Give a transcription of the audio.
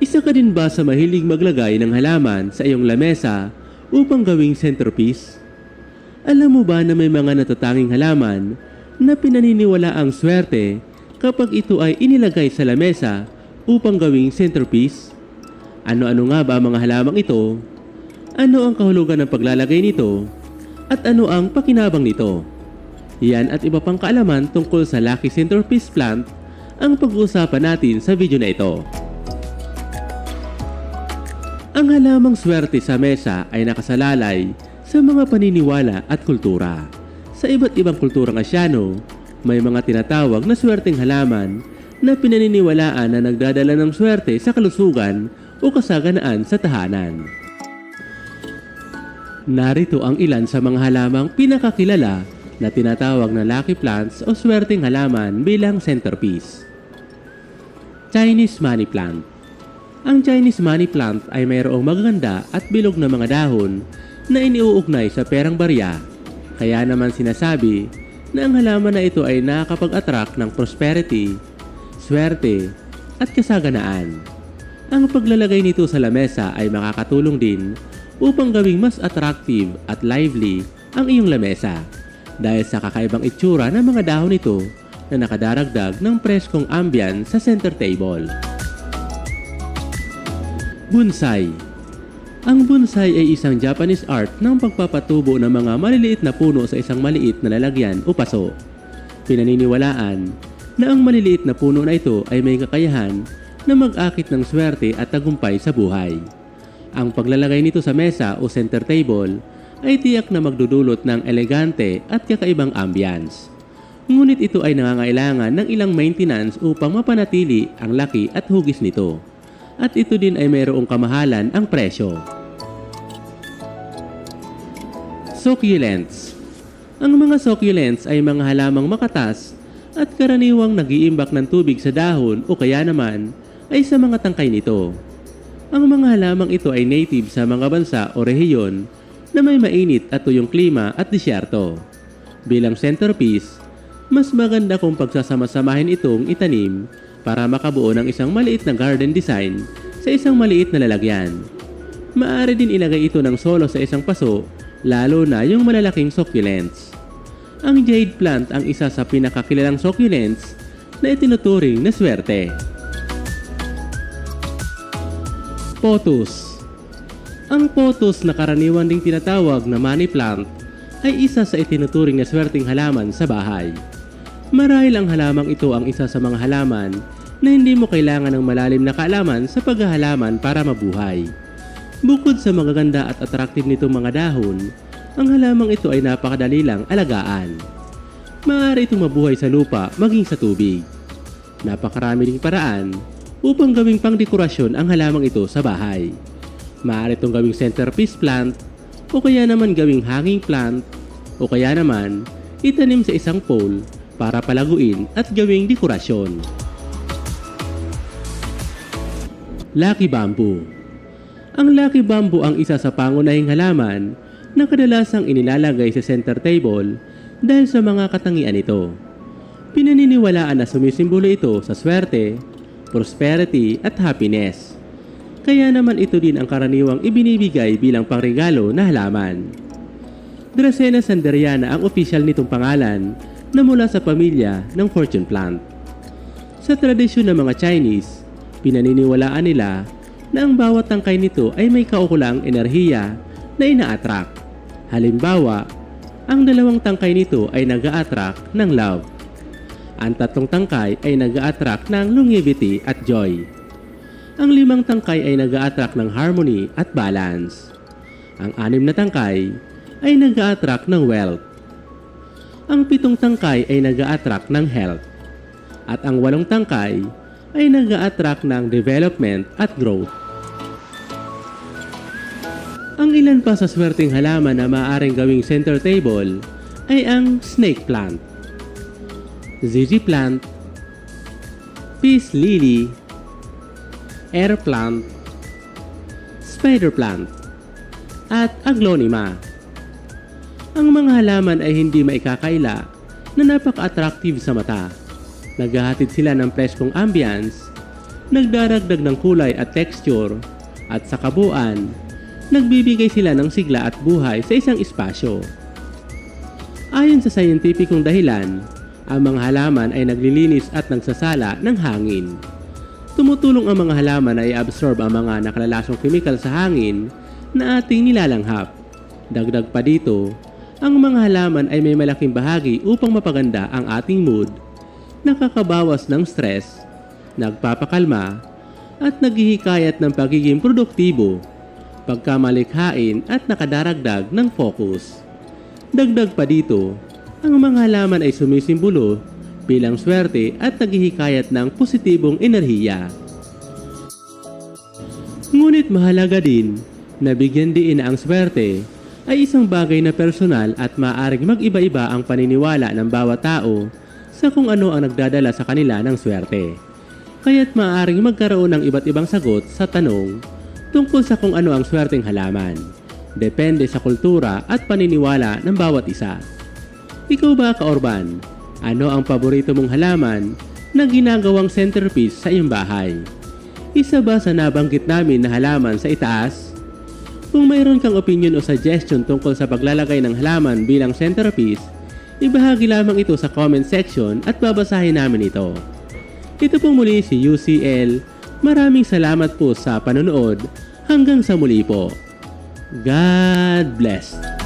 Isa ka din ba sa mahilig maglagay ng halaman sa iyong lamesa upang gawing centerpiece? Alam mo ba na may mga natatanging halaman na pinaniniwala ang swerte kapag ito ay inilagay sa lamesa upang gawing centerpiece? Ano-ano nga ba mga halamang ito? Ano ang kahulugan ng paglalagay nito? At ano ang pakinabang nito? Yan at iba pang kaalaman tungkol sa Lucky Centerpiece Plant ang pag-uusapan natin sa video na ito. Ang halamang swerte sa mesa ay nakasalalay sa mga paniniwala at kultura. Sa iba't ibang kulturang Asyano, may mga tinatawag na swerteng halaman na pinaniniwalaan na nagdadala ng swerte sa kalusugan o kasaganaan sa tahanan. Narito ang ilan sa mga halamang pinakakilala na tinatawag na lucky plants o swerteng halaman bilang centerpiece. Chinese money plant Ang Chinese money plant ay mayroong magaganda at bilog na mga dahon na iniuugnay sa perang barya. Kaya naman sinasabi na ang halaman na ito ay nakakapag-attract ng prosperity, swerte, at kasaganaan. Ang paglalagay nito sa lamesa ay makakatulong din upang gawing mas attractive at lively ang iyong lamesa dahil sa kakaibang itsura ng mga dahon nito na nakadaragdag ng preskong ambience sa center table. Bonsai Ang bonsai ay isang Japanese art ng pagpapatubo ng mga maliliit na puno sa isang maliit na lalagyan o paso. Pinaniniwalaan na ang maliliit na puno na ito ay may kakayahan na mag-akit ng swerte at tagumpay sa buhay. Ang paglalagay nito sa mesa o center table ay tiyak na magdudulot ng elegante at kakaibang ambience. Ngunit ito ay nangangailangan ng ilang maintenance upang mapanatili ang laki at hugis nito. At ito din ay mayroong kamahalan ang presyo. Succulents Ang mga succulents ay mga halamang makatas at karaniwang nag-iimbak ng tubig sa dahon o kaya naman ay sa mga tangkay nito. Ang mga halamang ito ay native sa mga bansa o rehiyon na may mainit at tuyong klima at disyerto. Bilang centerpiece, mas maganda kung pagsasama-samahin itong itanim para makabuo ng isang maliit na garden design sa isang maliit na lalagyan. Maaari din ilagay ito ng solo sa isang paso, lalo na yung malalaking succulents. Ang jade plant ang isa sa pinakakilalang succulents na itinuturing na swerte. Potus Ang potus na karaniwan ding tinatawag na money plant ay isa sa itinuturing na swerteng halaman sa bahay. Marahil ang halamang ito ang isa sa mga halaman na hindi mo kailangan ng malalim na kaalaman sa paghahalaman para mabuhay. Bukod sa magaganda at attractive nitong mga dahon, ang halamang ito ay napakadali lang alagaan. Maaari itong mabuhay sa lupa maging sa tubig. Napakarami ding paraan upang gawing pangdekorasyon ang halamang ito sa bahay. Maaari itong gawing centerpiece plant o kaya naman gawing hanging plant o kaya naman itanim sa isang pole para palaguin at gawing dekorasyon. Lucky Bamboo Ang Lucky Bamboo ang isa sa pangunahing halaman na kadalasang inilalagay sa center table dahil sa mga katangian nito. Pinaniniwalaan na sumisimbolo ito sa swerte, prosperity at happiness. Kaya naman ito din ang karaniwang ibinibigay bilang pangregalo na halaman. Dracena sanderiana ang opisyal nitong pangalan na mula sa pamilya ng fortune plant. Sa tradisyon ng mga Chinese, pinaniniwalaan nila na ang bawat tangkay nito ay may kaukulang enerhiya na ina-attract. Halimbawa, ang dalawang tangkay nito ay nag attract ng love. Ang tatlong tangkay ay nag attract ng longevity at joy. Ang limang tangkay ay nag attract ng harmony at balance. Ang anim na tangkay ay nag attract ng wealth. Ang pitong tangkay ay nag attract ng health. At ang walong tangkay ay nag attract ng development at growth. Ang ilan pa sa swerteng halaman na maaaring gawing center table ay ang snake plant, ZZ plant, peace lily, air plant, spider plant, at aglonema. Ang mga halaman ay hindi maikakaila na napaka-attractive sa mata. Naghahatid sila ng preskong ambience, nagdaragdag ng kulay at texture, at sa kabuuan, nagbibigay sila ng sigla at buhay sa isang espasyo. Ayon sa scientificong dahilan, ang mga halaman ay naglilinis at nagsasala ng hangin. Tumutulong ang mga halaman na i-absorb ang mga nakalalasong kemikal sa hangin na ating nilalanghap. Dagdag pa dito, ang mga halaman ay may malaking bahagi upang mapaganda ang ating mood, nakakabawas ng stress, nagpapakalma, at naghihikayat ng pagiging produktibo, pagkamalikhain at nakadaragdag ng focus. Dagdag pa dito, ang mga halaman ay sumisimbolo bilang swerte at naghihikayat ng positibong enerhiya. Ngunit mahalaga din na bigyan diin ang swerte ay isang bagay na personal at maaaring mag-iba-iba ang paniniwala ng bawat tao sa kung ano ang nagdadala sa kanila ng swerte. Kaya't maaaring magkaroon ng iba't ibang sagot sa tanong tungkol sa kung ano ang swerteng halaman. Depende sa kultura at paniniwala ng bawat isa. Ikaw ba, Kaorban? Ano ang paborito mong halaman na ginagawang centerpiece sa iyong bahay? Isa ba sa nabanggit namin na halaman sa itaas? Kung mayroon kang opinion o suggestion tungkol sa paglalagay ng halaman bilang centerpiece, ibahagi lamang ito sa comment section at babasahin namin ito. Ito po muli si UCL. Maraming salamat po sa panonood. Hanggang sa muli po. God bless.